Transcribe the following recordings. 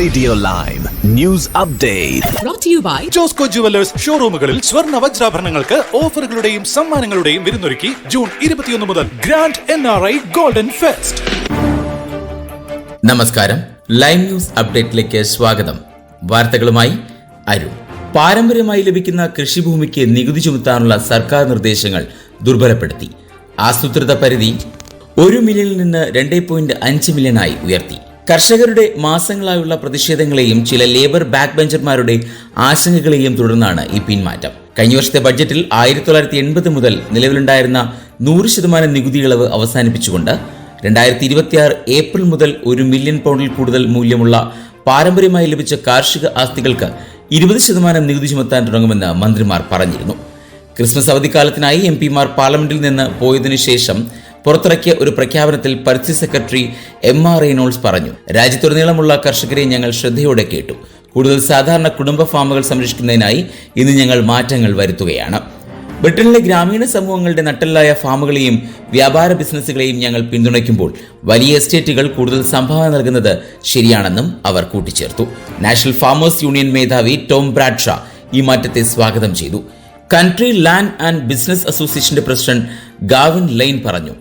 Radio live news update Josco jewellers ഷോറൂമുകളിൽ സ്വർണ വജ്രാഭരണങ്ങൾക്ക് ഓഫറുകളുടെയും സമ്മാനങ്ങളുടെയും വിരുന്നൊരുക്കി ജൂൺ ഇരുപത്തിയൊന്ന് മുതൽ grand N R I golden fest. നമസ്കാരം. ലൈവ് ന്യൂസ് അപ്ഡേറ്റിലേക്ക് സ്വാഗതം. വാർത്തകളുമായി അരുൺ. പാരമ്പര്യമായി ലഭിക്കുന്ന കൃഷിഭൂമിക്ക് നികുതി ചുമത്താനുള്ള സർക്കാർ നിർദ്ദേശങ്ങൾ ദുർബലപ്പെടുത്തി. ആസൂത്രിത പരിധി ഒരു മില്യണിൽ നിന്ന് രണ്ട് പോയിന്റ് അഞ്ച് മില്യണായി ഉയർത്തി. കർഷകരുടെ മാസങ്ങളായുള്ള പ്രതിഷേധങ്ങളെയും ചില ലേബർ ബാക്ക് ബെഞ്ചർമാരുടെ ആശങ്കകളെയും തുടർന്നാണ് ഈ പിന്മാറ്റം. കഴിഞ്ഞ വർഷത്തെ ബഡ്ജറ്റിൽ ആയിരത്തി തൊള്ളായിരത്തി എൺപത് മുതൽ നിലവിലുണ്ടായിരുന്ന നൂറ് ശതമാനം നികുതി ഇളവ് അവസാനിപ്പിച്ചുകൊണ്ട് രണ്ടായിരത്തി ഇരുപത്തിയാറ് ഏപ്രിൽ മുതൽ ഒരു മില്യൺ പൗണ്ടിൽ കൂടുതൽ മൂല്യമുള്ള പാരമ്പര്യമായി ലഭിച്ച കാർഷിക ആസ്തികൾക്ക് ഇരുപത് ശതമാനം നികുതി ചുമത്താൻ തുടങ്ങുമെന്ന് മന്ത്രിമാർ പറഞ്ഞിരുന്നു. ക്രിസ്മസ് അവധിക്കാലത്തിനായി എം പിമാർ പാർലമെന്റിൽ നിന്ന് പോയതിനു ശേഷം പുറത്തിറക്കിയ ഒരു പ്രഖ്യാപനത്തിൽ പരിസ്ഥിതി സെക്രട്ടറി എം ആർ റെയ്നോൾസ് പറഞ്ഞു. രാജ്യത്തുടനീളമുള്ള കർഷകരെ ഞങ്ങൾ ശ്രദ്ധയോടെ കേട്ടു. കൂടുതൽ സാധാരണ കുടുംബ ഫാമുകൾ സംരക്ഷിക്കുന്നതിനായി ഇന്ന് ഞങ്ങൾ മാറ്റങ്ങൾ വരുത്തുകയാണ്. ബ്രിട്ടനിലെ ഗ്രാമീണ സമൂഹങ്ങളുടെ നട്ടലായ ഫാമുകളെയും വ്യാപാര ബിസിനസ്സുകളെയും ഞങ്ങൾ പിന്തുണയ്ക്കുമ്പോൾ വലിയ എസ്റ്റേറ്റുകൾ കൂടുതൽ സംഭാവന നൽകുന്നത് ശരിയാണെന്നും അവർ കൂട്ടിച്ചേർത്തു. നാഷണൽ ഫാമേഴ്സ് യൂണിയൻ മേധാവി ടോം ബ്രാഡ്ഷാ ഈ മാറ്റത്തെ സ്വാഗതം ചെയ്തു. കൺട്രി ലാൻഡ് ആൻഡ് ബിസിനസ് അസോസിയേഷന്റെ പ്രസിഡന്റ് ഗാവിൻ ലൈൻ പറഞ്ഞു.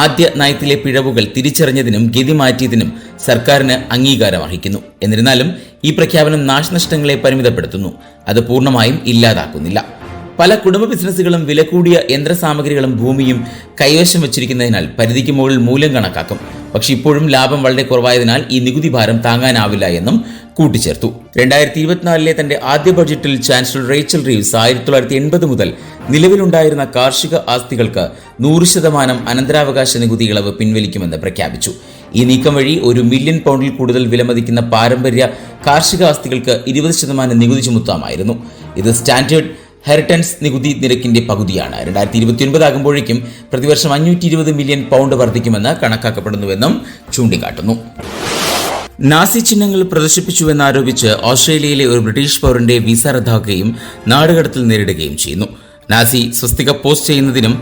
ആദ്യ നയത്തിലെ പിഴവുകൾ തിരിച്ചറിഞ്ഞതിനും ഗതി മാറ്റിയതിനും സർക്കാരിന് അംഗീകാരം അർഹിക്കുന്നു. എന്നിരുന്നാലും ഈ പ്രഖ്യാപനം നാശനഷ്ടങ്ങളെ പരിമിതപ്പെടുത്തുന്നു. അത് പൂർണമായും ഇല്ലാതാക്കുന്നില്ല. പല കുടുംബ ബിസിനസ്സുകളും വില കൂടിയ യന്ത്രസാമഗ്രികളും ഭൂമിയും കൈവശം വച്ചിരിക്കുന്നതിനാൽ പരിധിക്ക് മുകളിൽ മൂല്യം കണക്കാക്കും. പക്ഷേ ഇപ്പോഴും ലാഭം വളരെ കുറവായതിനാൽ ഈ നികുതി ഭാരം താങ്ങാനാവില്ല എന്നും കൂട്ടിച്ചേർത്തു. രണ്ടായിരത്തി ഇരുപത്തിനാലിലെ തന്റെ ആദ്യ ബഡ്ജറ്റിൽ ചാൻസലർ റേച്ചൽ റീവ്സ് ആയിരത്തി തൊള്ളായിരത്തി എൺപത് മുതൽ നിലവിലുണ്ടായിരുന്ന കാർഷിക ആസ്തികൾക്ക് നൂറ് ശതമാനം അനന്തരാവകാശ നികുതി ഇളവ് പിൻവലിക്കുമെന്ന് പ്രഖ്യാപിച്ചു. ഈ നീക്കം വഴി ഒരു മില്യൺ പൗണ്ടിൽ കൂടുതൽ വിലമതിക്കുന്ന പാരമ്പര്യ കാർഷിക ആസ്തികൾക്ക് ഇരുപത് ശതമാനം നികുതി ചുമത്താമായിരുന്നു. ഇത് സ്റ്റാൻഡേർഡ് ഹെറിറ്റൻസ് നികുതി നിരക്കിന്റെ പകുതിയാണ്. രണ്ടായിരത്തി ഇരുപത്തിയൊൻപത് ആകുമ്പോഴേക്കും പ്രതിവർഷം അഞ്ഞൂറ്റി ഇരുപത് മില്യൺ പൗണ്ട് വർദ്ധിക്കുമെന്ന് കണക്കാക്കപ്പെടുന്നുവെന്നും ചൂണ്ടിക്കാട്ടുന്നു. നാസി ചിഹ്നങ്ങൾ പ്രദർശിപ്പിച്ചുവെന്നാരോപിച്ച് ഓസ്ട്രേലിയയിലെ ഒരു ബ്രിട്ടീഷ് പൗരന്റെ വിസ റദ്ദാക്കുകയും നാടുകടത്തിൽ നേരിടുകയും ചെയ്യുന്നു. നാസി സ്വസ്തിക പോസ്റ്റ് ചെയ്യുന്നതിനും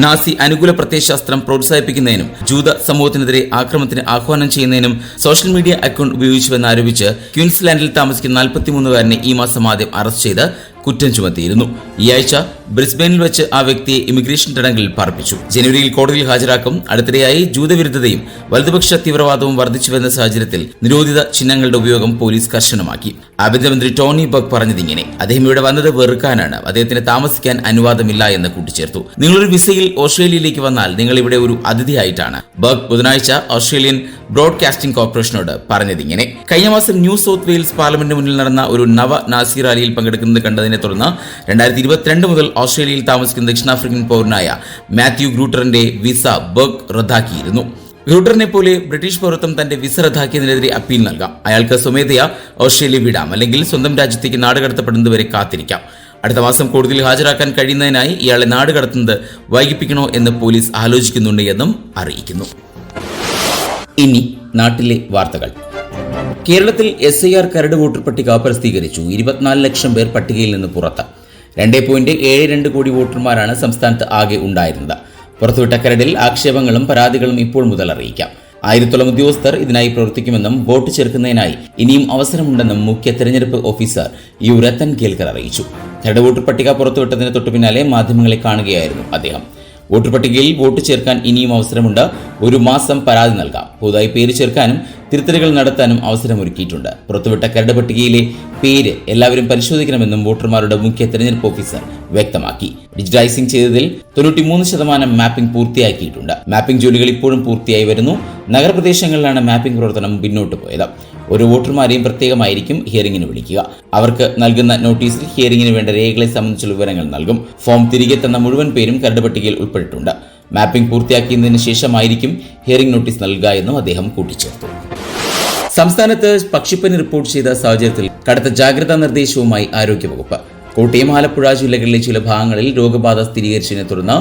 നാസി അനുകൂല പ്രത്യയശാസ്ത്രം പ്രോത്സാഹിപ്പിക്കുന്നതിനും ജൂത സമൂഹത്തിനെതിരെ ആക്രമണത്തിന് ആഹ്വാനം ചെയ്യുന്നതിനും സോഷ്യൽ മീഡിയ അക്കൗണ്ട് ഉപയോഗിച്ചുവെന്നാരോപിച്ച് ക്യൂൻസ്ലാൻഡിൽ താമസിക്കുന്ന നാൽപ്പത്തിമൂന്നുകാരനെ ഈ മാസം ആദ്യം അറസ്റ്റ് ചെയ്ത് കുറ്റം ചുമത്തിയിരുന്നു. ഈ ആഴ്ച ബ്രിസ്ബെയിനിൽ വെച്ച് ആ വ്യക്തിയെ ഇമിഗ്രേഷൻ തടങ്കലിൽ പാർപ്പിച്ചു. ജനുവരിയിൽ കോടതിയിൽ ഹാജരാക്കും. അടുത്തിടെയായി ജൂതവിരുദ്ധതയും വലതുപക്ഷ തീവ്രവാദവും വർദ്ധിച്ചുവരുന്ന സാഹചര്യത്തിൽ നിരോധിത ചിഹ്നങ്ങളുടെ ഉപയോഗം പോലീസ് കർശനമാക്കി. ആഭ്യന്തരമന്ത്രി ടോണി ബഗ് പറഞ്ഞതിങ്ങനെ അദ്ദേഹം ഇവിടെ വന്നത് വെറുക്കാനാണ്. അദ്ദേഹത്തിന് താമസിക്കാൻ അനുവാദമില്ല എന്ന് കൂട്ടിച്ചേർത്തു. നിങ്ങളൊരു വിസയിൽ ഓസ്ട്രേലിയയിലേക്ക് വന്നാൽ നിങ്ങൾ ഇവിടെ ഒരു അതിഥിയായിട്ടാണ്. ബഗ് ബുധനാഴ്ച ഓസ്ട്രേലിയൻ ബ്രോഡ്കാസ്റ്റിംഗ് കോർപ്പറേഷനോട് പറഞ്ഞതിങ്ങനെ കഴിഞ്ഞ മാസം ന്യൂ സൗത്ത് വെയിൽസ് പാർലമെന്റ് മുന്നിൽ നടന്ന ഒരു നവ നാസി റാലിയിൽ പങ്കെടുക്കുന്നത് കണ്ടതിനെ തുടർന്ന് രണ്ടായിരത്തി ഇരുപത്തിരണ്ട് മുതൽ ഓസ്ട്രേലിയയിൽ താമസിക്കുന്ന ദക്ഷിണാഫ്രിക്കൻ പൗരനായ മാത്യു ഗ്രൂട്ടറിന്റെ വിസ ബർഗ് റദ്ദാക്കിയിരുന്നു. ഗ്രൂട്ടറിനെ പോലെ ബ്രിട്ടീഷ് പൗരത്വം തന്റെ വിസ റദ്ദാക്കിയതിനെതിരെ അപ്പീൽ നൽകാം. അയാൾക്ക് സ്വമേധയാ ഓസ്ട്രേലിയ വിടാം. അല്ലെങ്കിൽ സ്വന്തം രാജ്യത്തേക്ക് നാടുകടത്തപ്പെടുന്നതുവരെ കാത്തിരിക്കാം. അടുത്ത മാസം കോടതിയിൽ ഹാജരാക്കാൻ കഴിയുന്നതിനായി ഇയാളെ നാടുകടത്തുന്നത് വൈകിപ്പിക്കണോ എന്ന് പോലീസ് ആലോചിക്കുന്നുണ്ട് എന്നും അറിയിക്കുന്നു. ഇനി നാട്ടിലെ വാർത്തകൾ. കേരളത്തിൽ എസ് ഐ ആർ കരട് വോട്ടർ പട്ടിക പ്രസിദ്ധീകരിച്ചു ഇരുപത്തിനാല് ലക്ഷം പേർ പട്ടികയിൽ നിന്ന് പുറത്ത്. രണ്ട് പോയിന്റ് ഏഴ് രണ്ട് കോടി വോട്ടർമാരാണ് സംസ്ഥാനത്ത് ആകെ ഉണ്ടായിരുന്നത്. പുറത്തുവിട്ട കരടിൽ ആക്ഷേപങ്ങളും പരാതികളും ഇപ്പോൾ മുതൽ അറിയിക്കാം. ആയിരത്തോളം ഉദ്യോഗസ്ഥർ ഇതിനായി പ്രവർത്തിക്കുമെന്നും വോട്ട് ചേർക്കുന്നതിനായി ഇനിയും അവസരമുണ്ടെന്നും മുഖ്യ തെരഞ്ഞെടുപ്പ് ഓഫീസർ യു രത്തൻ കേൽക്കർ അറിയിച്ചു. കരട് വോട്ടർ പട്ടിക പുറത്തുവിട്ടതിന് തൊട്ടുപിന്നാലെ മാധ്യമങ്ങളെ കാണുകയായിരുന്നു അദ്ദേഹം. വോട്ടർ പട്ടികയിൽ വോട്ട് ചേർക്കാൻ ഇനിയും അവസരമുണ്ട്. ഒരു മാസം പരാതി നൽകാം. പുതുതായി പേര് ചേർക്കാനും തിരുത്തലുകൾ നടത്താനും അവസരമൊരുക്കിയിട്ടുണ്ട്. പുറത്തുവിട്ട കരട് പട്ടികയിലെ പേര് എല്ലാവരും പരിശോധിക്കണമെന്നും വോട്ടർമാരുടെ മുഖ്യ തെരഞ്ഞെടുപ്പ് ഓഫീസർ വ്യക്തമാക്കി. ഡിജിറ്റൈസിംഗ് ചെയ്തതിൽ തൊണ്ണൂറ്റിമൂന്ന് ശതമാനം മാപ്പിംഗ് പൂർത്തിയാക്കിയിട്ടുണ്ട്. മാപ്പിംഗ് ജോലികൾ ഇപ്പോഴും പൂർത്തിയായി വരുന്നു. നഗരപ്രദേശങ്ങളിലാണ് മാപ്പിംഗ് പ്രവർത്തനം പിന്നോട്ട് പോയത്. ഓരോ വോട്ടർമാരെയും പ്രത്യേകമായിരിക്കും ഹിയറിംഗിന് വിളിക്കുക. അവർക്ക് നൽകുന്ന നോട്ടീസിൽ ഹിയറിംഗിന് വേണ്ട രേഖകളെ സംബന്ധിച്ചുള്ള വിവരങ്ങൾ നൽകും. ഫോം തിരികെ തന്ന മുഴുവൻ പേരും കരട് പട്ടികയിൽ ഉൾപ്പെട്ടിട്ടുണ്ട്. മാപ്പിംഗ് പൂർത്തിയാക്കിയതിനു ശേഷമായിരിക്കും ഹിയറിംഗ് നോട്ടീസ് നൽകുക എന്നും അദ്ദേഹം കൂട്ടിച്ചേർത്തു. സംസ്ഥാനത്ത് പക്ഷിപ്പനി റിപ്പോർട്ട് ചെയ്ത സാഹചര്യത്തിൽ കടുത്ത ജാഗ്രതാ നിർദ്ദേശവുമായി ആരോഗ്യവകുപ്പ്. കോട്ടയം ആലപ്പുഴ ജില്ലകളിലെ ചില ഭാഗങ്ങളിൽ രോഗബാധ സ്ഥിരീകരിച്ചതിനെ തുടർന്ന്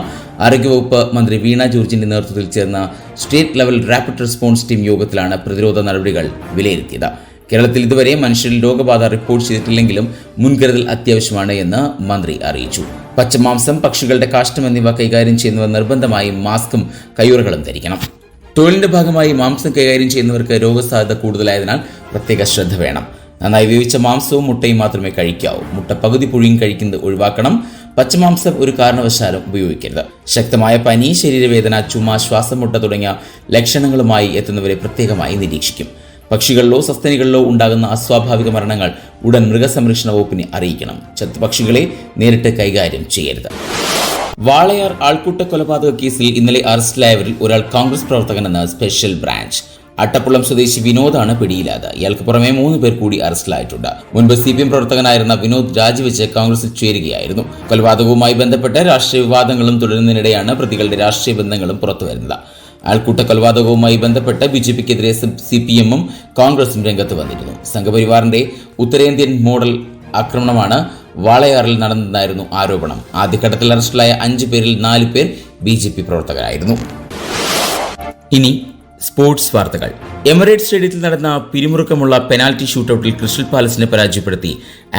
ആരോഗ്യവകുപ്പ് മന്ത്രി വീണ ജോർജിന്റെ നേതൃത്വത്തിൽ ചേർന്ന state level rapid response team യോഗത്തിലാണ് പ്രതിരോധ നടപടികൾ വിലയിരുത്തിയത്. കേരളത്തിൽ ഇതുവരെ മനുഷ്യരിൽ രോഗബാധ റിപ്പോർട്ട് ചെയ്തിട്ടില്ലെങ്കിലും മുൻകരുതൽ അത്യാവശ്യമാണ് എന്ന് മന്ത്രി അറിയിച്ചു. പച്ചമാംസം പക്ഷികളുടെ കാഷ്ടം എന്നിവ കൈകാര്യം ചെയ്യുന്നവർ നിർബന്ധമായും മാസ്കും കയ്യുറകളും ധരിക്കണം. തൊഴിലിന്റെ ഭാഗമായി മാംസം കൈകാര്യം ചെയ്യുന്നവർക്ക് രോഗസാധ്യത കൂടുതലായതിനാൽ പ്രത്യേക ശ്രദ്ധ വേണം. നന്നായി വേവിച്ച മാംസവും മുട്ടയും മാത്രമേ കഴിക്കാവൂ. മുട്ട പകുതി പുഴുങ്ങി കഴിക്കുന്നത് ഒഴിവാക്കണം. പച്ചമാംസം ഒരു കാരണവശാലും ഉപയോഗിക്കരുത്. ശക്തമായ പനി ശരീരവേദന ചുമ ശ്വാസം മുട്ട തുടങ്ങിയ ലക്ഷണങ്ങളുമായി എത്തുന്നവരെ പ്രത്യേകമായി നിരീക്ഷിക്കും. പക്ഷികളിലോ സസ്തനികളിലോ ഉണ്ടാകുന്ന അസ്വാഭാവിക മരണങ്ങൾ ഉടൻ മൃഗസംരക്ഷണ വകുപ്പിനെ അറിയിക്കണം. ചത്ത് പക്ഷികളെ നേരിട്ട് കൈകാര്യം ചെയ്യരുത്. വാളയാർ ആൾക്കൂട്ട കൊലപാതക കേസിൽ ഇന്നലെ അറസ്റ്റിലായവരിൽ ഒരാൾ കോൺഗ്രസ് പ്രവർത്തകനെന്ന് സ്പെഷ്യൽ ബ്രാഞ്ച്. അട്ടപ്പുളം സ്വദേശി വിനോദാണ് പിടിയിലായത്. ഇയാൾക്ക് പുറമെ മൂന്ന് പേർ കൂടി അറസ്റ്റിലായിട്ടുണ്ട്. മുൻപ് സി പി എം പ്രവർത്തകനായിരുന്ന വിനോദ് രാജിവെച്ച് കോൺഗ്രസിൽ ചേരുകയായിരുന്നു. കൊലപാതകവുമായി ബന്ധപ്പെട്ട രാഷ്ട്രീയ വിവാദങ്ങളും തുടരുന്നതിനിടെയാണ് പ്രതികളുടെ രാഷ്ട്രീയ ബന്ധങ്ങളും പുറത്തുവരുന്നത് ആൾക്കൂട്ട കൊലപാതകവുമായി ബന്ധപ്പെട്ട് ബി ജെ പിക്കെതിരെ സി പി എമ്മും കോൺഗ്രസും രംഗത്ത് വന്നിരുന്നു. സംഘപരിവാറിന്റെ ഉത്തരേന്ത്യൻ മോഡൽ ആക്രമണമാണ് വാളയാറിൽ നടന്നതായിരുന്നു ആരോപണം. ആദ്യഘട്ടത്തിൽ അറസ്റ്റിലായ അഞ്ചു പേരിൽ നാല് പേർ ബി ജെ പി പ്രവർത്തകരായിരുന്നു. ഇനി സ്പോർട്സ് വാർത്തകൾ എമിറേറ്റ് സ്റ്റേഡിയത്തിൽ നടന്ന പിരിമുറുക്കമുള്ള പെനാൽറ്റി ഷൂട്ടൌട്ടിൽ ക്രിസ്റ്റൽ പാലസിനെ പരാജയപ്പെടുത്തി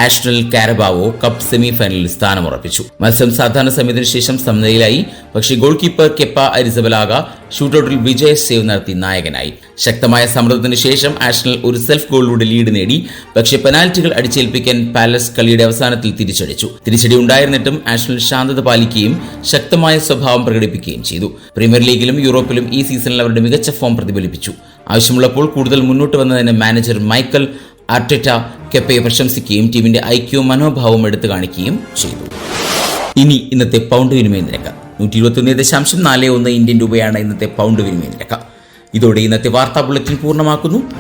ആഷണൽ കാരബാവോ കപ്പ് സെമി ഫൈനലിൽ സ്ഥാനമുറപ്പിച്ചു. മത്സരം സാധാരണ സമയത്തിന് ശേഷം സമനിലയിലായി പക്ഷേ ഗോൾ കീപ്പർ കെപ്പ അരിസബലാഗ ഷൂട്ടൌട്ടിൽ വിജയ സേവ് നടത്തി നായകനായി. ശക്തമായ സമ്മർദ്ദത്തിന് ശേഷം ആഷണൽ ഒരു സെൽഫ് ഗോളിലൂടെ ലീഡ് നേടി പക്ഷേ പെനാൽറ്റികൾ അടിച്ചേൽപ്പിക്കാൻ പാലസ് കളിയുടെ അവസാനത്തിൽ തിരിച്ചടിച്ചു. തിരിച്ചടി ഉണ്ടായിരുന്നിട്ടും ആഷണൽ ശാന്തത പാലിക്കുകയും ശക്തമായ സ്വഭാവം പ്രകടിപ്പിക്കുകയും ചെയ്തു. പ്രീമിയർ ലീഗിലും യൂറോപ്പിലും ഈ സീസണിൽ അവരുടെ മികച്ച ഫോം പ്രതിഫലിപ്പിച്ചു. ആവശ്യമുള്ളപ്പോൾ കൂടുതൽ മുന്നോട്ട് വന്നതിന് മാനേജർ മൈക്കൽ ആർട്ടറ്റ കെപ്പയെ പ്രശംസിക്കുകയും ടീമിന്റെ ഐക്യവും മനോഭാവവും എടുത്തു കാണിക്കുകയും ചെയ്തു. ഇനി ഇന്നത്തെ പൗണ്ട് വിനിമയ നിരക്ക്. നൂറ്റി ഇരുപത്തൊന്ന് ദശാംശം നാല് ഒന്ന് ഇന്ത്യൻ രൂപയാണ് ഇന്നത്തെ പൗണ്ട് വിനിമയ നിരക്ക്. ഇതോടെ ഇന്നത്തെ വാർത്താ ബുള്ളറ്റിൻ പൂർണമാക്കുന്നു.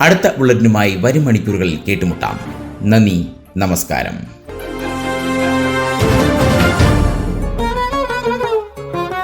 അടുത്ത ബുള്ളറ്റിനുമായി വരും മണിക്കൂറുകളിൽ കേട്ടുമുട്ടാം. നന്ദി നമസ്കാരം.